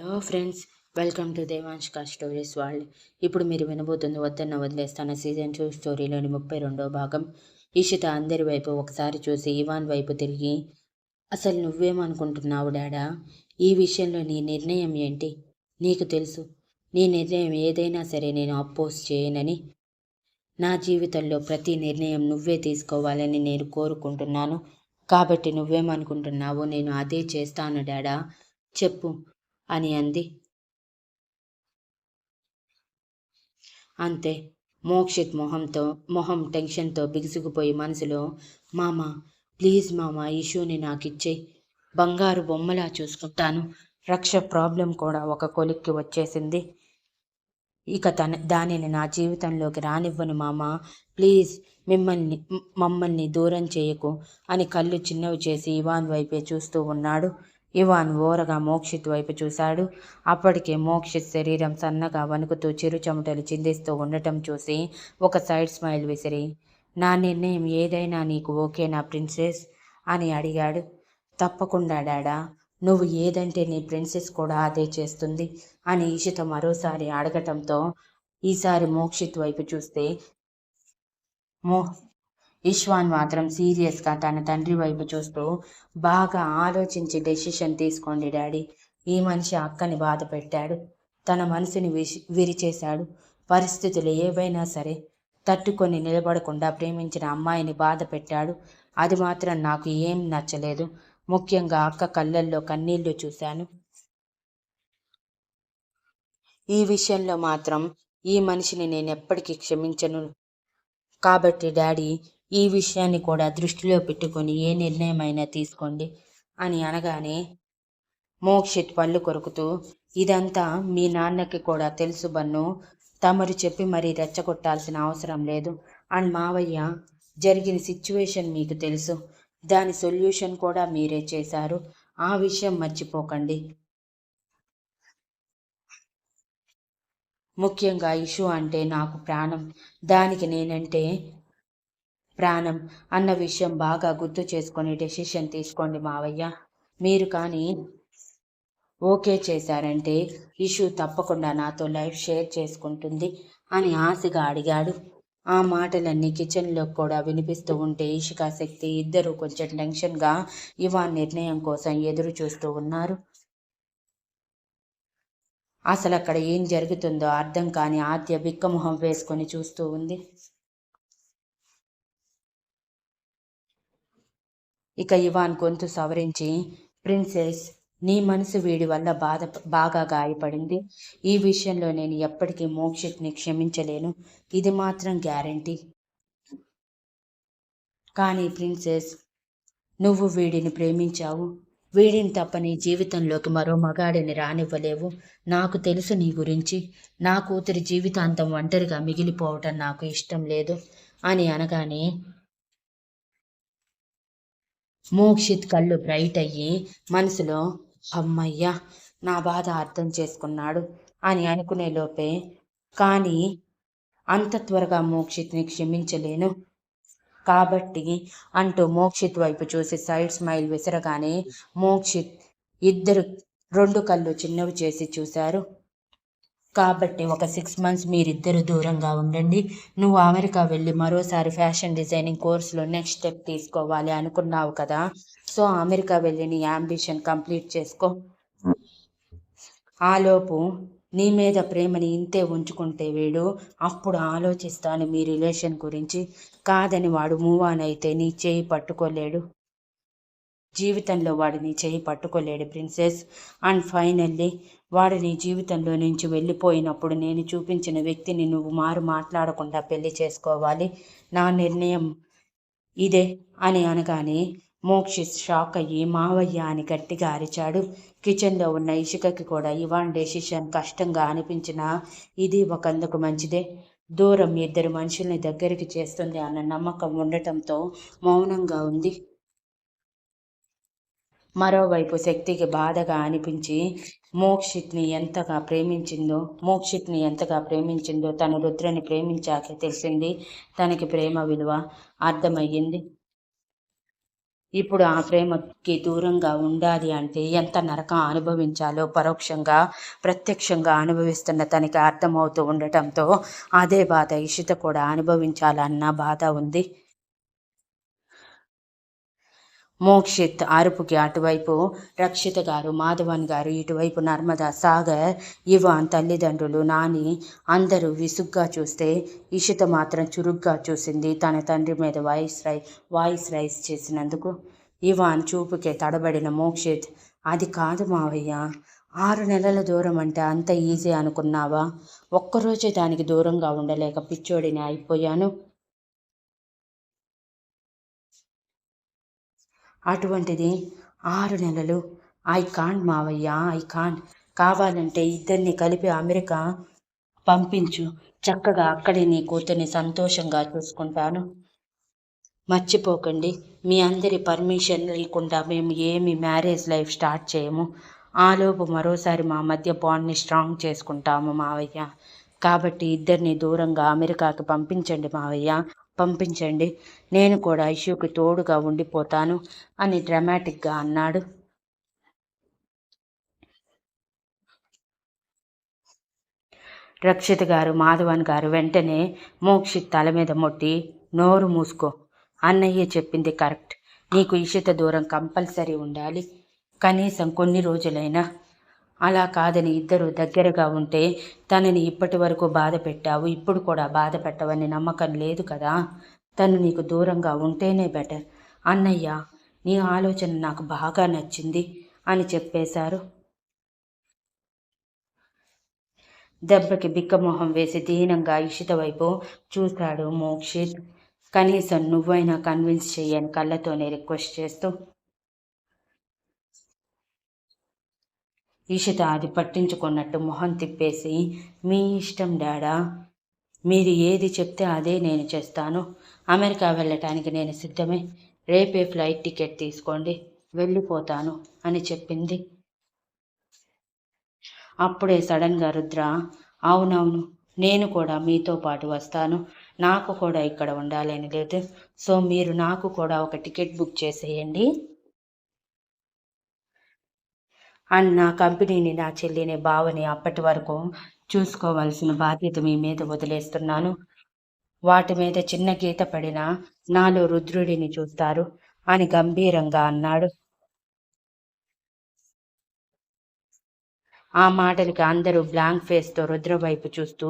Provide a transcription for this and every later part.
Hello friends welcome to దేవాంష్క stories world ఇప్పుడు మీరు వినబోతుంది వద్దన్న వదిలేస్తాన సీజన్ టూ స్టోరీలోని ముప్పై రెండో భాగం. ఇషిత అందరి వైపు ఒకసారి చూసి ఇవాన్ వైపు తిరిగి అసలు నువ్వేమనుకుంటున్నావు డాడా? ఈ విషయంలో నీ నిర్ణయం ఏంటి? నీకు తెలుసు నీ నిర్ణయం ఏదైనా సరే నేను అపోజ్ చేయనని. నా జీవితంలో ప్రతి నిర్ణయం నువ్వే తీసుకోవాలని నేను కోరుకుంటున్నాను. కాబట్టి నువ్వేమనుకుంటున్నావో నేను అదే చేస్తాను డాడా. చెప్పు అని అంది. అంతే మోక్షిత్ మొహంతో మొహం టెన్షన్తో బిగుసుకుపోయి మనసులో మామ ప్లీజ్ మామ ఇష్యూని నాకిచ్చేయి. బంగారు బొమ్మలా చూసుకుంటాను. రక్ష ప్రాబ్లం కూడా ఒక కొలిక్కి వచ్చేసింది. ఇక తన దానిని నా జీవితంలోకి రానివ్వను మామ. ప్లీజ్ మిమ్మల్ని మమ్మల్ని దూరం చేయకు అని కళ్ళు చిన్నవి చేసి ఇవాన్ వైపే చూస్తూ ఉన్నాడు. ఇవాన్ ఓరగా మోక్షిత్ వైపు చూశాడు. అప్పటికే మోక్షిత్ శరీరం సన్నగా వణుకుతూ చిరుచమటలు చిందిస్తూ ఉండటం చూసి ఒక సైడ్ స్మైల్ విసిరి నా నిర్ణయం ఏదైనా నీకు ఓకేనా ప్రిన్సెస్? అని అడిగాడు. తప్పకుండా డాడా నువ్వు ఏదంటే నీ ప్రిన్సెస్ కూడా అదే చేస్తుంది అని ఈషిత మరోసారి అడగటంతో ఈసారి మోక్షిత్ వైపు చూస్తే మో ఇష్వాన్ మాత్రం సీరియస్గా తన తండ్రి వైపు చూస్తూ బాగా ఆలోచించి డెసిషన్ తీసుకోండి డాడీ. ఈ మనిషి అక్కని బాధ పెట్టాడు. తన మనసుని విసి విరిచేశాడు. పరిస్థితులు ఏవైనా సరే తట్టుకొని నిలబడకుండా ప్రేమించిన అమ్మాయిని బాధ పెట్టాడు. అది మాత్రం నాకు ఏం నచ్చలేదు. ముఖ్యంగా అక్క కళ్ళల్లో కన్నీళ్ళు చూశాను. ఈ విషయంలో మాత్రం ఈ మనిషిని నేను ఎప్పటికీ క్షమించను. కాబట్టి డాడీ ఈ విషయాన్ని కూడా దృష్టిలో పెట్టుకొని ఏ నిర్ణయమైనా తీసుకోండి అని అనగానే మోక్షిత్ పళ్ళు కొరుకుతూ ఇదంతా మీ నాన్నకి కూడా తెలుసు బన్ను. తమరు చెప్పి మరీ రెచ్చగొట్టాల్సిన అవసరం లేదు. అండ్ మావయ్య జరిగిన సిచ్యువేషన్ మీకు తెలుసు. దాని సొల్యూషన్ కూడా మీరే చేశారు. ఆ విషయం మర్చిపోకండి. ముఖ్యంగా ఇషు అంటే నాకు ప్రాణం. దానికి నేనంటే ప్రాణం అన్న విషయం బాగా గుర్తు చేసుకొని డెసిషన్ తీసుకోండి మావయ్య. మీరు కానీ ఓకే చేశారంటే ఇషు తప్పకుండా నాతో లైఫ్ షేర్ చేసుకుంటుంది అని ఆశగా అడిగాడు. ఆ మాటలన్నీ కిచెన్లో కూడా వినిపిస్తూ ఉంటే ఇషికా శక్తి ఇద్దరూ కొంచెం టెన్షన్గా ఇవాన్ నిర్ణయం కోసం ఎదురు చూస్తూ ఉన్నారు. అసలు అక్కడ ఏం జరుగుతుందో అర్థం కాని ఆద్య బిక్కమొహం వేసుకొని చూస్తూ ఉంది. ఇక ఇవాన్ గొంతు సవరించి ప్రిన్సెస్ నీ మనసు వీడి వల్ల బాధ బాగా గాయపడింది. ఈ విషయంలో నేను ఎప్పటికీ మోక్షిత్ని క్షమించలేను. ఇది మాత్రం గ్యారంటీ. కానీ ప్రిన్సెస్ నువ్వు వీడిని ప్రేమించావు. వీడిని తప్ప నీ జీవితంలోకి మరో మగాడిని రానివ్వలేవు. నాకు తెలుసు నీ గురించి. నా కూతురి జీవితాంతం ఒంటరిగా మిగిలిపోవటం నాకు ఇష్టం లేదు అని అనగానే మోక్షిత్ కళ్ళు బ్రైట్ అయ్యి మనసులో అమ్మయ్యా నా బాధ అర్థం చేసుకున్నాడు అని అనుకునే లోపే కానీ అంత త్వరగా మోక్షిత్ని క్షమించలేను. కాబట్టి అంటూ మోక్షిత్ వైపు చూసి సైడ్ స్మైల్ విసరగానే మోక్షిత్ ఇద్దరు రెండు కళ్ళు చిన్నవి చేసి చూశారు. కాబట్టి ఒక సిక్స్ మంత్స్ మీరిద్దరు దూరంగా ఉండండి. నువ్వు అమెరికా వెళ్ళి మరోసారి ఫ్యాషన్ డిజైనింగ్ కోర్సులో నెక్స్ట్ స్టెప్ తీసుకోవాలి అనుకున్నావు కదా. సో అమెరికా వెళ్ళి నీ అంబిషన్ కంప్లీట్ చేసుకో. ఆలోపు నీ మీద ప్రేమని ఇంతే ఉంచుకుంటే వీడు అప్పుడు ఆలోచిస్తాను మీ రిలేషన్ గురించి. కాదని వాడు మూవ్ ఆన్ అయితే నీ చేయి పట్టుకోలేడు. జీవితంలో వాడు నీ చేయి పట్టుకోలేడు ప్రిన్సెస్ అండ్ ఫైనల్లీ వాడు నీ జీవితంలో నుంచి వెళ్ళిపోయినప్పుడు నేను చూపించిన వ్యక్తిని నువ్వు మారు మాట్లాడకుండా పెళ్ళి చేసుకోవాలి. నా నిర్ణయం ఇదే అని అనగానే మోక్షి షాక్ అయ్యి మావయ్య అని గట్టిగా అరిచాడు. కిచెన్లో ఉన్న ఇసుకకి కూడా ఇవాన్ డెసిషన్ కష్టంగా అనిపించినా ఇది ఒకందుకు మంచిదే. దూరం ఇద్దరు మనుషుల్ని దగ్గరికి చేస్తుంది అన్న నమ్మకం ఉండటంతో మౌనంగా ఉంది. మరోవైపు శక్తికి బాధగా అనిపించి మోక్షిత్ని ఎంతగా ప్రేమించిందో మోక్షిత్ని ఎంతగా ప్రేమించిందో తను రుద్రని ప్రేమించాకే తెలిసింది తనకి ప్రేమ విలువ అర్థమయ్యింది. ఇప్పుడు ఆ ప్రేమకి దూరంగా ఉండాలి అంటే ఎంత నరకం అనుభవించాలో పరోక్షంగా ప్రత్యక్షంగా అనుభవిస్తున్న తనకి అర్థమవుతూ ఉండటంతో అదే బాధ ఇషిత కూడా అనుభవించాలన్న బాధ ఉంది. మోక్షిత్ అరుపుకి అటువైపు రక్షిత గారు మాధవన్ గారు ఇటువైపు నర్మదా సాగర్ ఇవాన్ తల్లిదండ్రులు నాని అందరూ విసుగ్గా చూస్తే ఇషిత మాత్రం చురుగ్గా చూసింది తన తండ్రి మీద వాయిస్ రై వాయిస్ రైస్ చేసినందుకు. ఇవాన్ చూపుకే తడబడిన మోక్షిత్ అది కాదు మావయ్య ఆరు నెలల దూరం అంటే అంత ఈజీ అనుకున్నావా? ఒక్కరోజే దానికి దూరంగా ఉండలేక పిచ్చోడిని అయిపోయాను. అటువంటిది ఆరు నెలలు. ఐ కాంట్ మావయ్య ఐ కాంట్. కావాలంటే ఇద్దరిని కలిపి అమెరికా పంపించు. చక్కగా అక్కడే నీ కూతుర్ని సంతోషంగా చూసుకుంటాను. మర్చిపోకండి. మీ అందరి పర్మిషన్ లేకుండా మేము ఏమి మ్యారేజ్ లైఫ్ స్టార్ట్ చేయము. ఆలోపు మరోసారి మా మధ్య బాండ్ని స్ట్రాంగ్ చేసుకుంటాము మావయ్య. కాబట్టి ఇద్దరిని దూరంగా అమెరికాకి పంపించండి మావయ్య. పంపించండి. నేను కూడా ఇష్యూకి తోడుగా ఉండిపోతాను అని డ్రామాటిక్గా అన్నాడు. రక్షిత్ గారు మాధవన్ గారు వెంటనే మోక్షిత్ తల మీద మొట్టి నోరు మూసుకో. అన్నయ్య చెప్పింది కరెక్ట్. నీకు ఇషిత దూరం కంపల్సరీ ఉండాలి. కనీసం కొన్ని రోజులైనా అలా కాదని ఇద్దరు దగ్గరగా ఉంటే తనని ఇప్పటి వరకు బాధ పెట్టావు ఇప్పుడు కూడా బాధ పెట్టవని నమ్మకం లేదు కదా. తను నీకు దూరంగా ఉంటేనే బెటర్. అన్నయ్య నీ ఆలోచన నాకు బాగా నచ్చింది అని చెప్పేశారు. దెబ్బకి బిక్కమొహం వేసి దీనంగా ఇషిత వైపు చూశాడు మోక్షిత్. కనీసం నువ్వైనా కన్విన్స్ చేయని కళ్ళతోనే రిక్వెస్ట్ చేస్తూ ఈషిత అది పట్టించుకున్నట్టు మొహం తిప్పేసి మీ ఇష్టం డాడా మీరు ఏది చెప్తే అదే నేను చేస్తాను. అమెరికా వెళ్ళటానికి నేను సిద్ధమే. రేపే ఫ్లైట్ టికెట్ తీసుకోండి. వెళ్ళిపోతాను అని చెప్పింది. అప్పుడే సడన్గా రుద్ర అవునవును నేను కూడా మీతో పాటు వస్తాను. నాకు కూడా ఇక్కడ ఉండాలని లేదు. సో మీరు నాకు కూడా ఒక టికెట్ బుక్ చేసేయండి. అండ్ నా కంపెనీని నా చెల్లిని బావని అప్పటి వరకు చూసుకోవాల్సిన బాధ్యత మీ మీద వదిలేస్తున్నాను. వాటి మీద చిన్న గీత పడినా నాలో రుద్రుడిని చూస్తారు అని గంభీరంగా అన్నాడు. ఆ మాటలకి అందరూ బ్లాంక్ ఫేస్తో రుద్ర వైపు చూస్తూ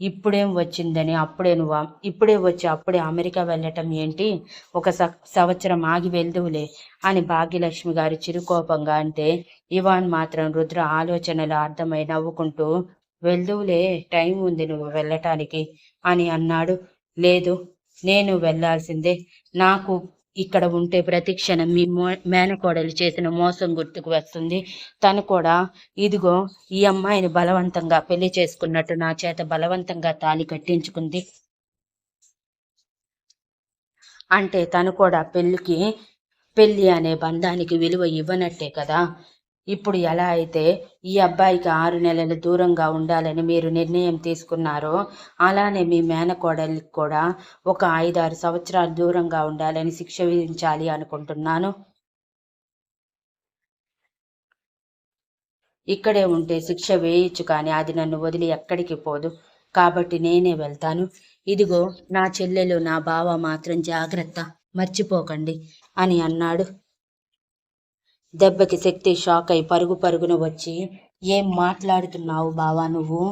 ఇప్పుడేం వచ్చిందని అప్పుడే నువ్వు ఇప్పుడే వచ్చి అప్పుడే అమెరికా వెళ్ళటం ఏంటి? ఒక సంవత్సరం ఆగి వెళ్దువులే అని భాగ్యలక్ష్మి గారు చిరుకోపంగా అంటే ఇవాన్ మాత్రం రుద్ర ఆలోచనలు అర్థమై నవ్వుకుంటూ వెళ్దువులే టైం ఉంది నువ్వు వెళ్ళటానికి అని అన్నాడు. లేదు నేను వెళ్ళాల్సిందే నాకు ఇక్కడ ఉంటే ప్రతి క్షణం మీ మేనకోడలు చేసిన మోసం గుర్తుకు వస్తుంది. తను కూడా ఇదిగో ఈ అమ్మాయిని బలవంతంగా పెళ్ళి చేసుకున్నట్టు నా చేత బలవంతంగా తాలి కట్టించుకుంది. అంటే తను కూడా పెళ్ళికి పెళ్ళి అనే బంధానికి విలువ ఇవ్వనట్టే కదా. ఇప్పుడు ఎలా అయితే ఈ అబ్బాయికి ఆరు నెలలు దూరంగా ఉండాలని మీరు నిర్ణయం తీసుకున్నారో అలానే మీ మేనకోడలికి కూడా ఒక ఐదారు సంవత్సరాలు దూరంగా ఉండాలని శిక్ష విధించాలి అనుకుంటున్నాను. ఇక్కడే ఉంటే శిక్ష వేయచ్చు కానీ అది నన్ను వదిలి ఎక్కడికి పోదు. కాబట్టి నేనే వెళ్తాను. ఇదిగో నా చెల్లెలు నా బావ మాత్రం జాగ్రత్త మర్చిపోకండి అని అన్నాడు. దెబ్బకి శక్తి షాక్ అయి పరుగు పరుగున వచ్చి ఏం మాట్లాడుతున్నావు బావా నువ్వు?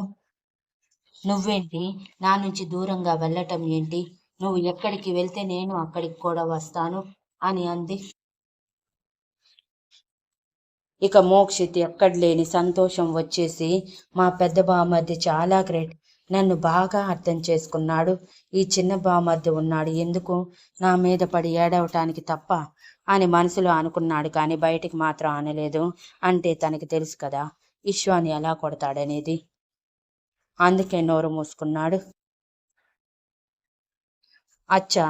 నువ్వేంటి? నా నుంచి దూరంగా వెళ్ళటం ఏంటి? నువ్వు ఎక్కడికి వెళ్తే నేను అక్కడికి కూడా వస్తాను? అని అంది. ఇక మోక్షిత్ ఎక్కడ లేని సంతోషం వచ్చేసి మా పెద్ద బామర్ది చాలా గ్రేట్. నన్ను బాగా అర్థం చేసుకున్నాడు. ఈ చిన్న బామర్ది ఉన్నాడు. ఎందుకు? నా మీద పడి ఏడవటానికి తప్ప అని మనసులో అనుకున్నాడు కానీ బయటికి మాత్రం అనలేదు. అంటే తనకి తెలుసు కదా విశ్వాన్ని ఎలా కొడతాడనేది. అందుకే నోరు మూసుకున్నాడు. అచ్చా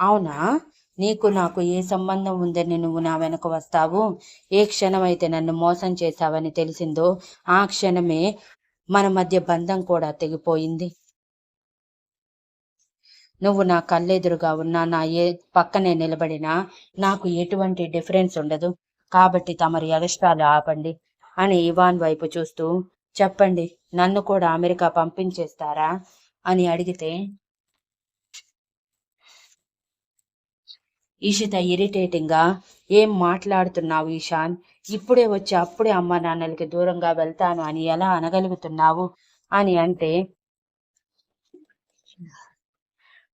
అవునా? నీకు నాకు ఏ సంబంధం ఉందని నువ్వు నా వెనక వస్తావు? ఏ క్షణమైతే నన్ను మోసం చేశావని తెలిసిందో ఆ క్షణమే మన మధ్య బంధం కూడా తెగిపోయింది. నువ్వు నా కళ్ళెదురుగా ఉన్నా నా ఏ పక్కనే నిలబడినా నాకు ఎటువంటి డిఫరెన్స్ ఉండదు. కాబట్టి తమరి అరిష్టాలు ఆపండి అని ఇవాన్ వైపు చూస్తూ చెప్పండి నన్ను కూడా అమెరికా పంపించేస్తారా? అని అడిగితే ఈషిత ఇరిటేటింగ్గా ఏం మాట్లాడుతున్నావు ఈశాన్ ఇప్పుడే వచ్చి అప్పుడే అమ్మ నాన్నలకి దూరంగా వెళ్తాను అని ఎలా అనగలుగుతున్నావు? అని అంటే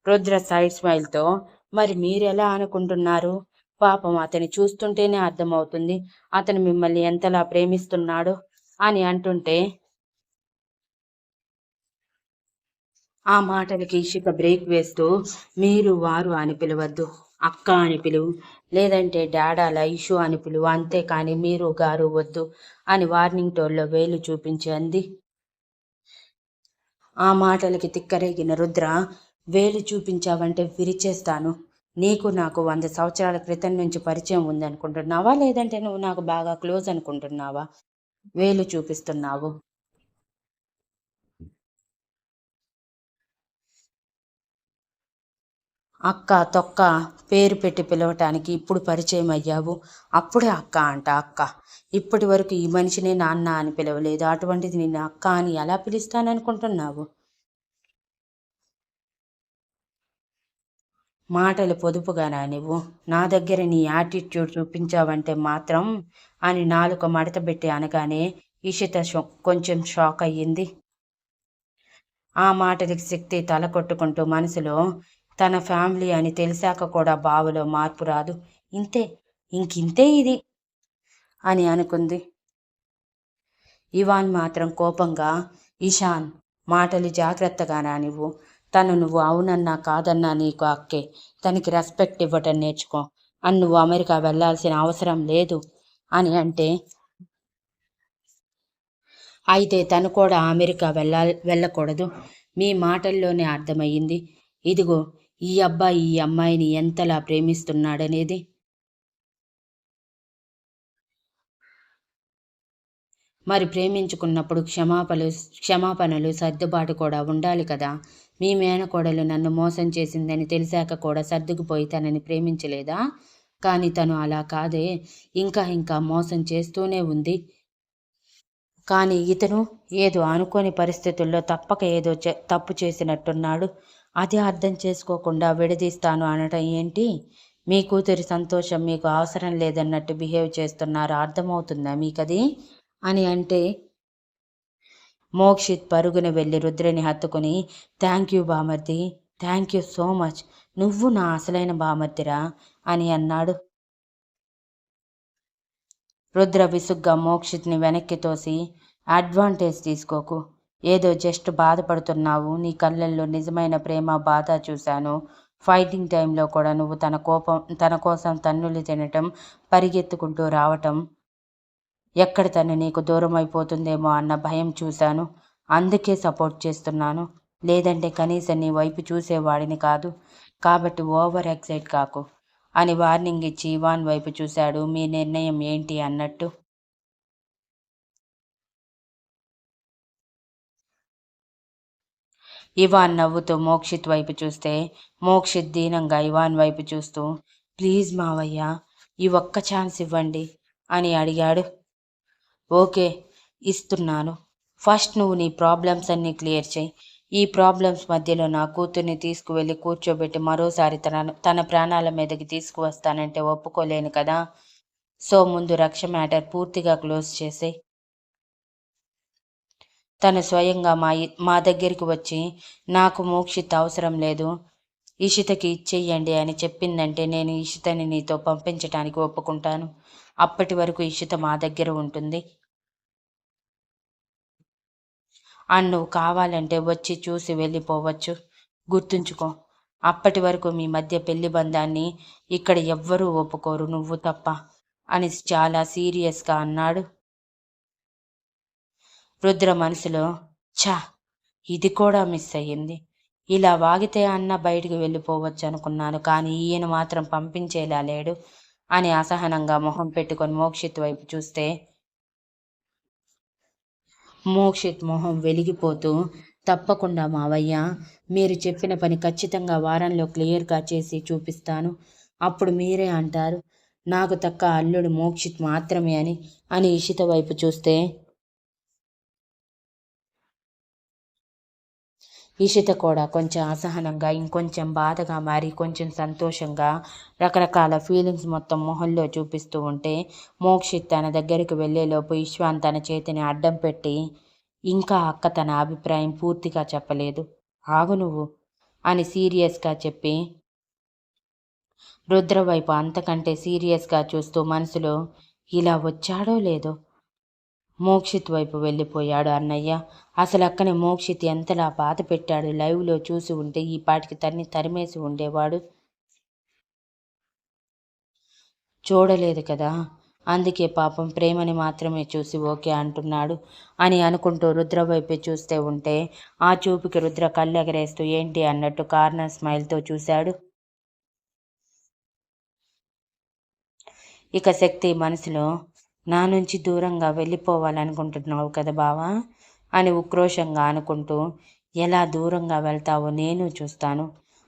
రుద్ర సైడ్ స్మైల్తో మరి మీరెలా అనుకుంటున్నారు? పాపం అతని చూస్తుంటేనే అర్థమవుతుంది. అతను మిమ్మల్ని ఎంతలా ప్రేమిస్తున్నాడు? అని అంటుంటే ఆ మాటలకి ఇషిక బ్రేక్ వేస్తూ మీరు వారు అని పిలవద్దు అక్క అని పిలువు లేదంటే డాడాల లైషు అని పిలువు అంతేకాని మీరు గారు వద్దు అని వార్నింగ్ టోన్లో వేలు చూపించి అంది ఆ మాటలకి తిక్కరేగిన రుద్ర వేలు చూపించావంటే విరిచేస్తాను. నీకు నాకు వంద సంవత్సరాల క్రితం నుంచి పరిచయం ఉందనుకుంటున్నావా? లేదంటే నువ్వు నాకు బాగా క్లోజ్ అనుకుంటున్నావా? వేలు చూపిస్తున్నావు. అక్క తొక్క పేరు పెట్టి పిలవటానికి ఇప్పుడు పరిచయం అయ్యావు. అప్పుడే అక్క అంట అక్క. ఇప్పటి వరకు ఈ మనిషిని నాన్న అని పిలవలేదు. అటువంటిది నిన్ను అక్క అని ఎలా పిలుస్తాననుకుంటున్నావు? మాటలు పొదుపుగా రానివ్వు నా దగ్గర నీ యాటిట్యూడ్ చూపించావంటే మాత్రం అని నాలుక మడతబెట్టి అనగానే ఇషిత కొంచెం షాక్ అయ్యింది. ఆ మాటలకి శక్తి తల కొట్టుకుంటూ మనసులో తన ఫ్యామిలీ అని తెలిసాక కూడా బావలో మార్పు రాదు. ఇంతే ఇంకింతే ఇది అని అనుకుంది. ఇవాన్ మాత్రం కోపంగా ఇషాన్ మాటలు జాగ్రత్తగా రానివ్వు తను నువ్వు అవునన్నా కాదన్నా నీకు అక్కే. తనకి రెస్పెక్ట్ ఇవ్వటం నేర్చుకో. అని నువ్వు అమెరికా వెళ్ళాల్సిన అవసరం లేదు అని అంటే అయితే తను కూడా అమెరికా వెళ్ళా వెళ్ళకూడదు. మీ మాటల్లోనే అర్థమయ్యింది. ఇదిగో ఈ అబ్బాయి ఈ అమ్మాయిని ఎంతలా ప్రేమిస్తున్నాడనేది. మరి ప్రేమించుకున్నప్పుడు క్షమాపణలు క్షమాపణలు సర్దుబాటు కూడా ఉండాలి కదా? మీ మేనకోడలు నన్ను మోసం చేసిందని తెలిసాక కూడా సర్దుకుపోయి తనని ప్రేమించలేదా? కానీ తను అలా కాదే. ఇంకా ఇంకా మోసం చేస్తూనే ఉంది. కానీ ఇతను ఏదో అనుకోని పరిస్థితుల్లో తప్పక ఏదో తప్పు చేసినట్టున్నాడు. అది అర్థం చేసుకోకుండా విడదీస్తాను అనటం ఏంటి? మీ కూతురి సంతోషం మీకు అవసరం లేదన్నట్టు బిహేవ్ చేస్తున్నారు? అర్థమవుతుందా మీకది? అని అంటే మోక్షిత్ పరుగున వెళ్ళి రుద్రని హత్తుకుని థ్యాంక్ యూ బామర్ది థ్యాంక్ యూ సో మచ్ నువ్వు నా అసలైన బామర్దిరా అని అన్నాడు. రుద్ర విసుగ్గా మోక్షిత్ని వెనక్కి తోసి అడ్వాంటేజ్ తీసుకోకు ఏదో జస్ట్ బాధపడుతున్నావు నీ కళ్ళల్లో నిజమైన ప్రేమ బాధ చూశాను. ఫైటింగ్ టైంలో కూడా నువ్వు తన కోపం తన కోసం తన్నులు తినటం పరిగెత్తుకుంటూ రావటం ఎక్కడ తను నీకు దూరం అయిపోతుందేమో అన్న భయం చూశాను. అందుకే సపోర్ట్ చేస్తున్నాను. లేదంటే కనీసం నీ వైపు చూసేవాడిని కాదు. కాబట్టి ఓవర్ ఎక్సైట్ కాకు అని వార్నింగ్ ఇచ్చి ఇవాన్ వైపు చూశాడు. మీ నిర్ణయం ఏంటి అన్నట్టు? ఇవాన్ నవ్వుతూ మోక్షిత్ వైపు చూస్తే మోక్షిత్ దీనంగా ఇవాన్ వైపు చూస్తూ ప్లీజ్ మావయ్య ఈ ఒక్క ఛాన్స్ ఇవ్వండి అని అడిగాడు. ఓకే ఇస్తున్నాను. ఫస్ట్ నువ్వు నీ ప్రాబ్లమ్స్ అన్నీ క్లియర్ చేయి. ఈ ప్రాబ్లమ్స్ మధ్యలో నా కూతుర్ని తీసుకువెళ్ళి కూర్చోబెట్టి మరోసారి తన తన ప్రాణాల మీదకి తీసుకువస్తానంటే ఒప్పుకోలేను కదా. సో ముందు రక్ష మ్యాటర్ పూర్తిగా క్లోజ్ చేసే తను స్వయంగా మా మా దగ్గరికి వచ్చి నాకు మోక్షిత్ అవసరం లేదు. ఇషితకి ఇచ్చేయండి అని చెప్పిందంటే నేను ఇషితని నీతో పంపించటానికి ఒప్పుకుంటాను. అప్పటి వరకు ఇషిత మా దగ్గర ఉంటుంది. అండ్ నువ్వు కావాలంటే వచ్చి చూసి వెళ్ళిపోవచ్చు. గుర్తుంచుకో అప్పటి వరకు మీ మధ్య పెళ్ళి బంధాన్ని ఇక్కడ ఎవ్వరూ ఒప్పుకోరు నువ్వు తప్ప అని చాలా సీరియస్గా అన్నాడు. రుద్ర మనసులో ఛా ఇది కూడా మిస్ అయ్యింది. ఇలా వాగితే అన్న బయటికి వెళ్ళిపోవచ్చు అనుకున్నాను కానీ ఈయన మాత్రం పంపించేలా లేడు అని అసహనంగా మొహం పెట్టుకొని మోక్షిత్ వైపు చూస్తే మోక్షిత్ మొహం వెలిగిపోతూ తప్పకుండా మావయ్య మీరు చెప్పిన పని ఖచ్చితంగా వారంలో క్లియర్గా చేసి చూపిస్తాను. అప్పుడు మీరే అంటారు. నాకు తక్క అల్లుడు మోక్షిత్ మాత్రమే అని అని ఇషిత వైపు చూస్తే ఇషిత కూడా కొంచెం అసహనంగా ఇంకొంచెం బాధగా మారి కొంచెం సంతోషంగా రకరకాల ఫీలింగ్స్ మొత్తం మొహంలో చూపిస్తూ ఉంటే మోక్షిత్ తన దగ్గరికి వెళ్ళేలోపు ఇష్వాన్ తన చేతిని అడ్డం పెట్టి ఇంకా అక్క తన అభిప్రాయం పూర్తిగా చెప్పలేదు. ఆగు నువ్వు అని సీరియస్గా చెప్పి రుద్ర వైపు అంతకంటే సీరియస్గా చూస్తూ మనసులో ఇలా వచ్చాడో లేదో? మోక్షిత్ వైపు వెళ్ళిపోయాడు అన్నయ్య. అసలు అక్కనే మోక్షిత్ ఎంతలా బాధ పెట్టాడు లైవ్లో చూసి ఉంటే ఈ పాటికి తన్ని తరిమేసి ఉండేవాడు. చూడలేదు కదా. అందుకే పాపం ప్రేమని మాత్రమే చూసి ఓకే అంటున్నాడు అని అనుకుంటూ రుద్ర వైపు చూస్తే ఉంటే ఆ చూపుకి రుద్ర కళ్ళెగరేస్తూ ఏంటి అన్నట్టు కార్నర్ స్మైల్తో చూశాడు. ఇక శక్తి మనసులో నా నుంచి దూరంగా వెళ్ళిపోవాలనుకుంటున్నావు కదా బావా? అని ఉక్రోషంగా అనుకుంటూ ఎలా దూరంగా వెళ్తావో నేను చూస్తాను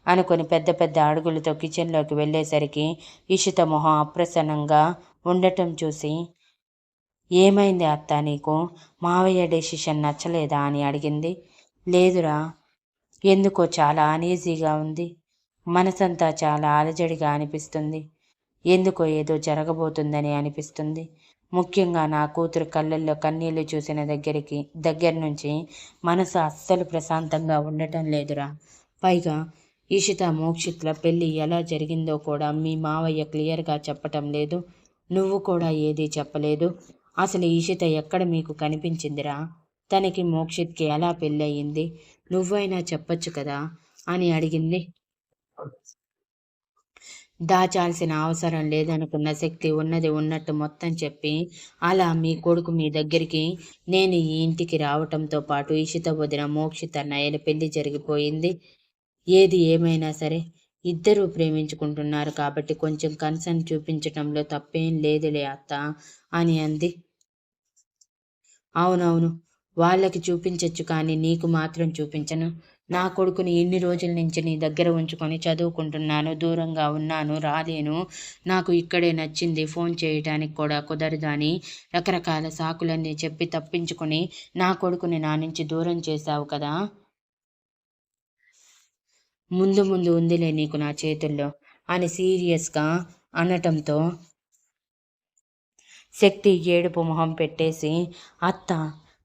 అనుకుని పెద్ద పెద్ద అడుగులతో కిచెన్లోకి వెళ్ళేసరికి ఇషిత మొహం అప్రసన్నంగా ఉండటం చూసి ఏమైంది అత్త నీకు? మావయ్య డెసిషన్ నచ్చలేదా అని అడిగింది. లేదురా ఎందుకో చాలా అనీజీగా ఉంది. మనసంతా చాలా అలజడిగా అనిపిస్తుంది. ఎందుకో ఏదో జరగబోతుందని అనిపిస్తుంది. ముఖ్యంగా నా కూతురు కళ్ళల్లో కన్నీళ్ళు చూసిన దగ్గరికి దగ్గర నుంచి మనసు అస్సలు ప్రశాంతంగా ఉండటం లేదురా. పైగా ఈషిత మోక్షిత్ల పెళ్ళి ఎలా జరిగిందో కూడా మీ మావయ్య క్లియర్గా చెప్పటం లేదు. నువ్వు కూడా ఏదీ చెప్పలేదు. అసలు ఈషిత ఎక్కడ మీకు కనిపించిందిరా? తనకి మోక్షిత్కి ఎలా పెళ్ళయింది? నువ్వైనా చెప్పొచ్చు కదా? అని అడిగింది దాచాల్సిన అవసరం లేదనుకున్న శక్తి ఉన్నది ఉన్నట్టు మొత్తం చెప్పి అలా మీ కొడుకు మీ దగ్గరికి నేను ఈ ఇంటికి రావటంతో పాటు ఇషిత వదిన మోక్షిత నయన పెళ్ళి జరిగిపోయింది. ఏది ఏమైనా సరే ఇద్దరూ ప్రేమించుకుంటున్నారు కాబట్టి కొంచెం కన్సర్న్ చూపించటంలో తప్పేం లేదులే అత్త అని అంది. అవునవును వాళ్ళకి చూపించచ్చు కానీ నీకు మాత్రం చూపించను. నా కొడుకుని ఇన్ని రోజుల నుంచి నీ దగ్గర ఉంచుకొని చదువుకుంటున్నాను దూరంగా ఉన్నాను రాలేను. నాకు ఇక్కడే నచ్చింది ఫోన్ చేయటానికి కూడా కుదరదు అని రకరకాల సాకులన్నీ చెప్పి తప్పించుకొని నా కొడుకుని నా నుంచి దూరం చేశావు కదా? ముందు ముందు ఉందిలే నీకు నా చేతుల్లో అని సీరియస్గా అనటంతో శక్తి ఏడుపు మొహం పెట్టేసి అత్త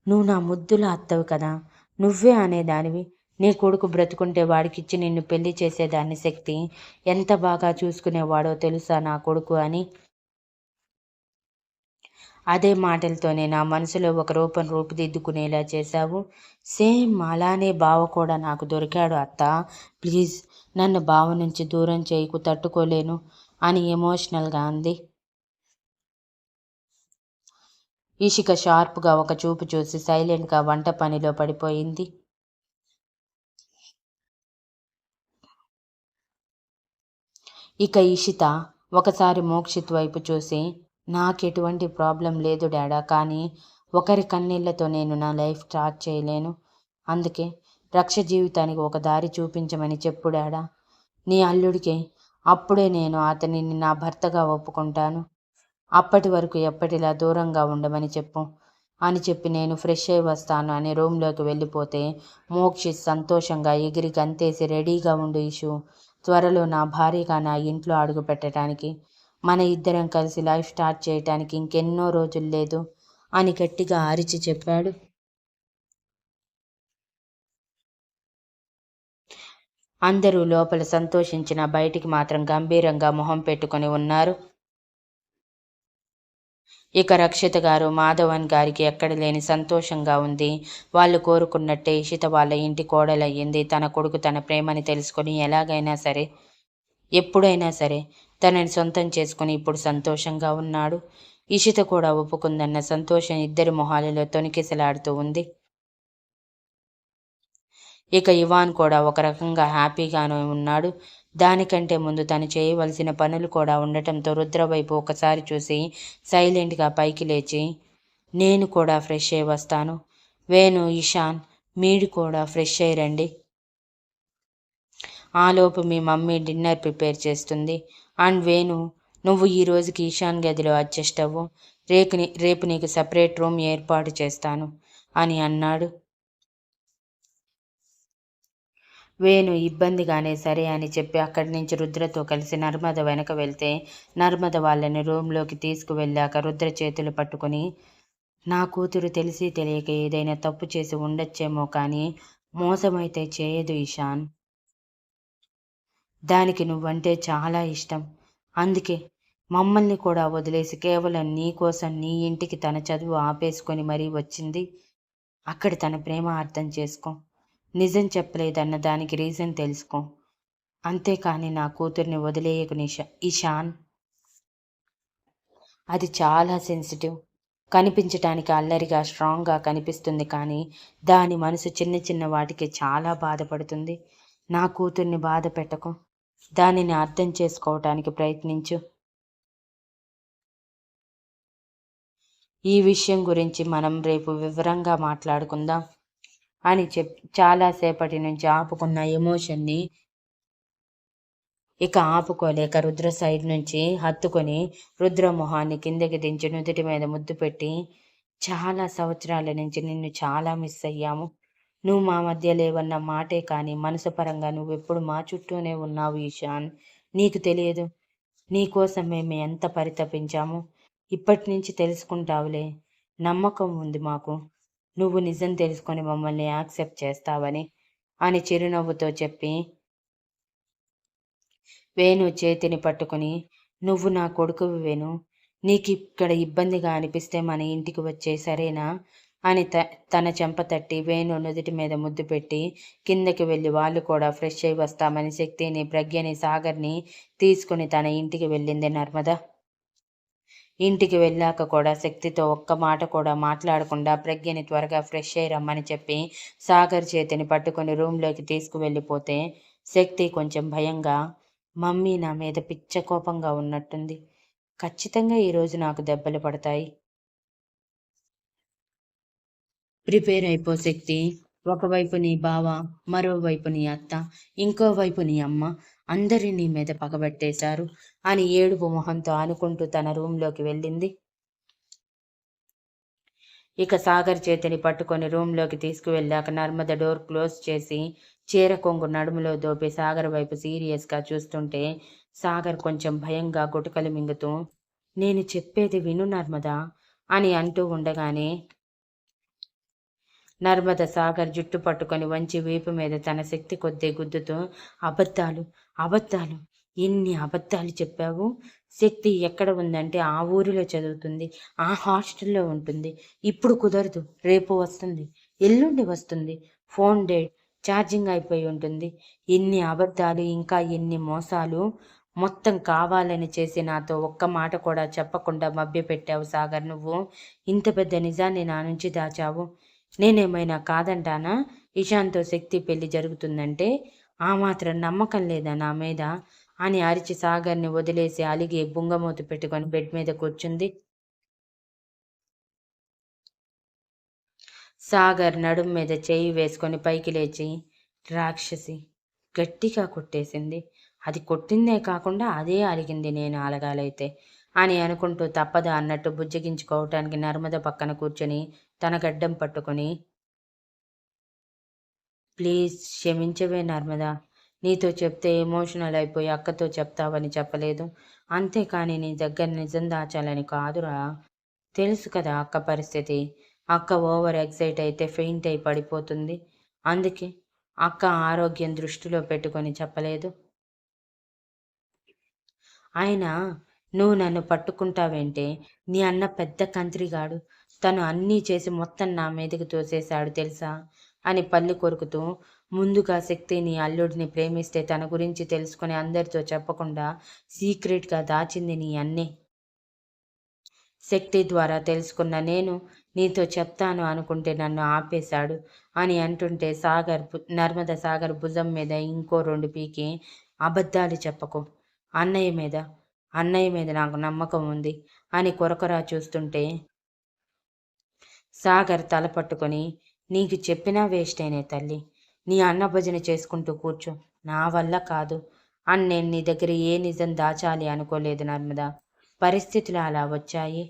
నువ్వు నా ముద్దుల అత్తవు కదా? నువ్వే అనేదానివి నీ కొడుకు బ్రతుకుంటే వాడికిచ్చి నిన్ను పెళ్ళి చేసేదాన్ని శక్తి ఎంత బాగా చూసుకునేవాడో తెలుసా నా కొడుకు అని? అదే మాటలతోనే నా మనసులో ఒక రూపం రూపుదిద్దుకునేలా చేశావు. సేమ్ అలానే బావ కూడా నాకు దొరికాడు అత్త. ప్లీజ్ నన్ను బావ నుంచి దూరం చేయకు తట్టుకోలేను అని ఎమోషనల్గా అంది. ఇషిక షార్ప్గా ఒక చూపు చూసి సైలెంట్గా వంట పనిలో పడిపోయింది. ఇక ఇషిత ఒకసారి మోక్షిత్ వైపు చూసి నాకెటువంటి ప్రాబ్లం లేదు డాడా కానీ ఒకరి కన్నీళ్ళతో నేను నా లైఫ్ స్టార్ట్ చేయలేను. అందుకే రక్ష జీవితానికి ఒక దారి చూపించమని చెప్పు డాడా. నీ అల్లుడికి అప్పుడే నేను అతనిని నా భర్తగా ఒప్పుకుంటాను. అప్పటి వరకు ఎప్పటిలా దూరంగా ఉండమని చెప్పు అని చెప్పి నేను ఫ్రెష్ అయి వస్తాను అని రూమ్లోకి వెళ్ళిపోతే మోక్షిత్ సంతోషంగా ఎగిరి గంతేసి రెడీగా ఉండు ఇషు త్వరలో నా భార్యగా నా ఇంట్లో అడుగు పెట్టడానికి మన ఇద్దరం కలిసి లైఫ్ స్టార్ట్ చేయటానికి ఇంకెన్నో రోజులు లేదు అని గట్టిగా అరిచి చెప్పాడు. అందరూ లోపల సంతోషించిన బయటికి మాత్రం గంభీరంగా మొహం పెట్టుకొని ఉన్నారు. ఇక రక్షిత గారు మాధవన్ గారికి ఎక్కడ లేని సంతోషంగా ఉంది. వాళ్ళు కోరుకున్నట్టే ఇషిత వాళ్ళ ఇంటి కోడలయ్యింది. తన కొడుకు తన ప్రేమని తెలుసుకొని ఎలాగైనా సరే ఎప్పుడైనా సరే తనని సొంతం చేసుకుని ఇప్పుడు సంతోషంగా ఉన్నాడు. ఇషిత కూడా ఒప్పుకుందన్న సంతోషం ఇద్దరి మొహాలలో తొనికిసలాడుతూ ఉంది. ఇక ఇవాన్ కూడా ఒక రకంగా హ్యాపీగానే ఉన్నాడు. దానికంటే ముందు తను చేయవలసిన పనులు కూడా ఉండటంతో రుద్ర వైపు ఒకసారి చూసి సైలెంట్గా పైకి లేచి నేను కూడా ఫ్రెష్ అయి వస్తాను. వేణు ఇషాన్ మీరు కూడా ఫ్రెష్ అయ్యి రండి ఆలోపు మీ మమ్మీ డిన్నర్ ప్రిపేర్ చేస్తుంది. అండ్ వేణు నువ్వు ఈ రోజుకి ఈశాన్ గదిలో అడ్జస్ట్ అవ్వు. రేపు రేపు నీకు సపరేట్ రూమ్ ఏర్పాటు చేస్తాను అని అన్నాడు. వేణు ఇబ్బందిగానే సరే అని చెప్పి అక్కడి నుంచి రుద్రతో కలిసి నర్మద వెనక వెళ్తే నర్మద వాళ్ళని రూమ్లోకి తీసుకువెళ్ళాక రుద్ర చేతులు పట్టుకుని నా కూతురు తెలిసి తెలియక ఏదైనా తప్పు చేసి ఉండొచ్చేమో కానీ మోసమైతే చేయదు ఇషాన్ దానికి నువ్వంటే చాలా ఇష్టం. అందుకే మమ్మల్ని కూడా వదిలేసి కేవలం నీ కోసం నీ ఇంటికి తన చదువు ఆపేసుకొని మరీ వచ్చింది. అక్కడ తన ప్రేమ అర్థం చేసుకో. నిజం చెప్పలేదన్న దానికి రీజన్ తెలుసుకో. అంతేకాని నా కూతుర్ని వదిలేయకు నిషా ఇషాన్ అది చాలా సెన్సిటివ్ కనిపించటానికి అల్లరిగా స్ట్రాంగ్గా కనిపిస్తుంది కానీ దాని మనసు చిన్న చిన్న వాటికి చాలా బాధపడుతుంది. నా కూతుర్ని బాధ పెట్టకు. దానిని అర్థం చేసుకోవటానికి ప్రయత్నించు. ఈ విషయం గురించి మనం రేపు వివరంగా మాట్లాడుకుందాం. అని చెప్ చాలాసేపటి నుంచి ఆపుకున్న ఎమోషన్ని ఇక ఆపుకోలేక రుద్ర సైడ్ నుంచి హత్తుకొని రుద్ర మొహాన్ని కిందకి దించి నుదుటి మీద ముద్దు పెట్టి చాలా సంవత్సరాల నుంచి నిన్ను చాలా మిస్ అయ్యాము. నువ్వు మా మధ్య లేవన్న మాటే కానీ మనసు పరంగా నువ్వెప్పుడు మా చుట్టూనే ఉన్నావు ఈశాన్. నీకు తెలియదు. నీకోసం మేము ఎంత పరితపించాము. ఇప్పటి నుంచి తెలుసుకుంటావులే. నమ్మకం ఉంది మాకు. నువ్వు నిజం తెలుసుకొని మమ్మల్ని యాక్సెప్ట్ చేస్తావని అని చిరునవ్వుతో చెప్పి వేణు చేతిని పట్టుకుని నువ్వు నా కొడుకు వేణు నీకు ఇక్కడ ఇబ్బందిగా అనిపిస్తే మన ఇంటికి వచ్చే సరేనా? అని త తన చెంప తట్టి వేణు నుదుటి మీద ముద్దు పెట్టి కిందకి వెళ్ళి వాళ్ళు కూడా ఫ్రెష్ అయి వస్తామని శక్తిని ప్రజ్ఞని సాగర్ని తీసుకుని తన ఇంటికి వెళ్ళింది నర్మదా. ఇంటికి వెళ్ళాక కూడా శక్తితో ఒక్క మాట కూడా మాట్లాడకుండా ప్రజ్ఞని త్వరగా ఫ్రెష్ అయ్యి రమ్మని చెప్పి సాగర్ చేతిని పట్టుకొని రూమ్లోకి తీసుకువెళ్ళిపోతే శక్తి కొంచెం భయంగా మమ్మీ నా మీద పిచ్చ కోపంగా ఉన్నట్టుంది. ఖచ్చితంగా ఈరోజు నాకు దెబ్బలు పడతాయి. ప్రిపేర్ అయిపో శక్తి. ఒకవైపు నీ బావ మరోవైపు నీ అత్త ఇంకోవైపు నీ అమ్మ. అందరి నీ మీద పగబట్టేశారు అని ఏడుపు మొహంతో అనుకుంటూ తన రూంలోకి వెళ్ళింది. ఇక సాగర్ చేతిని పట్టుకొని రూంలోకి తీసుకువెళ్ళాక నర్మద డోర్ క్లోజ్ చేసి చీర కొంగు నడుములో దోపి సాగర్ వైపు సీరియస్గా చూస్తుంటే సాగర్ కొంచెం భయంగా గుటకలు మింగుతూ నేను చెప్పేది విను నర్మద అని అంటూ ఉండగానే నర్మద సాగర్ జుట్టు పట్టుకొని వంచి వీపు మీద తన శక్తి కొద్దీ గుద్దుతూ అబద్ధాలు అబద్ధాలు. ఎన్ని అబద్ధాలు చెప్పావు? శక్తి ఎక్కడ ఉందంటే ఆ ఊరిలో చదువుతుంది ఆ హాస్టల్లో ఉంటుంది. ఇప్పుడు కుదరదు రేపు వస్తుంది ఎల్లుండి వస్తుంది. ఫోన్ డేట్ ఛార్జింగ్ అయిపోయి ఉంటుంది. ఎన్ని అబద్ధాలు ఇంకా ఎన్ని మోసాలు? మొత్తం కావాలని చేసి నాతో ఒక్క మాట కూడా చెప్పకుండా మభ్యపెట్టావు సాగర్ నువ్వు. ఇంత పెద్ద నిజాన్ని నా నుంచి దాచావు. నేనేమైనా కాదంటానా? ఇషాన్తో శక్తి పెళ్ళి జరుగుతుందంటే ఆ మాత్రం నమ్మకం లేదా నా మీద? అని అరిచి సాగర్ని వదిలేసి అలిగి బుంగమూతి పెట్టుకొని బెడ్ మీద కూర్చుంది. సాగర్ నడుం మీద చేయి వేసుకొని పైకి లేచి రాక్షసి గట్టిగా కొట్టేసింది. అది కొట్టిందే కాకుండా అదే అలిగింది నేను అలగాలైతే అని అనుకుంటూ తప్పదు అన్నట్టు బుజ్జగించుకోవటానికి నర్మద పక్కన కూర్చొని తన గడ్డం పట్టుకొని ప్లీజ్ క్షమించవే నర్మదా. నీతో చెప్తే ఎమోషనల్ అయిపోయి అక్కతో చెప్తావని చెప్పలేదు. అంతేకాని నీ దగ్గర నిజం దాచాలని కాదురా. తెలుసు కదా అక్క పరిస్థితి. అక్క ఓవర్ ఎక్సైట్ అయితే ఫెయింట్ అయి పడిపోతుంది. అందుకే అక్క ఆరోగ్యం దృష్టిలో పెట్టుకొని చెప్పలేదు. ఆయన నువ్వు నన్ను పట్టుకుంటావేంటే నీ అన్న పెద్ద కంత్రిగాడు. తను అన్నీ చేసి మొత్తం నా మీదకి తోసేశాడు తెలుసా? అని పళ్ళు కొరుకుతూ ముందుగా శక్తిని అల్లుడిని ప్రేమిస్తే తన గురించి తెలుసుకుని అందరితో చెప్పకుండా సీక్రెట్గా దాచింది నీ అన్నే. శక్తి ద్వారా తెలుసుకున్న నేను నీతో చెప్తాను అనుకుంటే నన్ను ఆపేశాడు అని అంటుంటే సాగర్ నర్మద సాగర్ భుజం మీద ఇంకో రెండు పీకి అబద్ధాలు చెప్పకు. అన్నయ్య మీద అన్నయ్య మీద నాకు నమ్మకం ఉంది అని కొరకొరా చూస్తుంటే సాగర్ తల పట్టుకొని నీకు చెప్పినా వేస్టేనే తల్లి. నీ అన్న భజన చేసుకుంటూ కూర్చో. నా వల్ల కాదు. అని నేను నీ దగ్గర ఏ నిజం దాచాలి అనుకోలేదు నర్మదా. పరిస్థితులు అలా వచ్చాయి.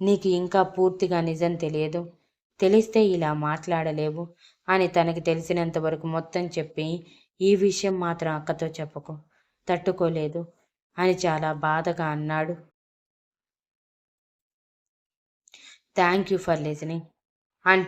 నీకు ఇంకా పూర్తిగా నిజం తెలియదు. తెలిస్తే ఇలా మాట్లాడలేవు అని తనకి తెలిసినంత వరకు మొత్తం చెప్పి ఈ విషయం మాత్రం అక్కతో చెప్పకు. తట్టుకోలేదు అని చాలా బాధగా అన్నాడు. Thank you for listening and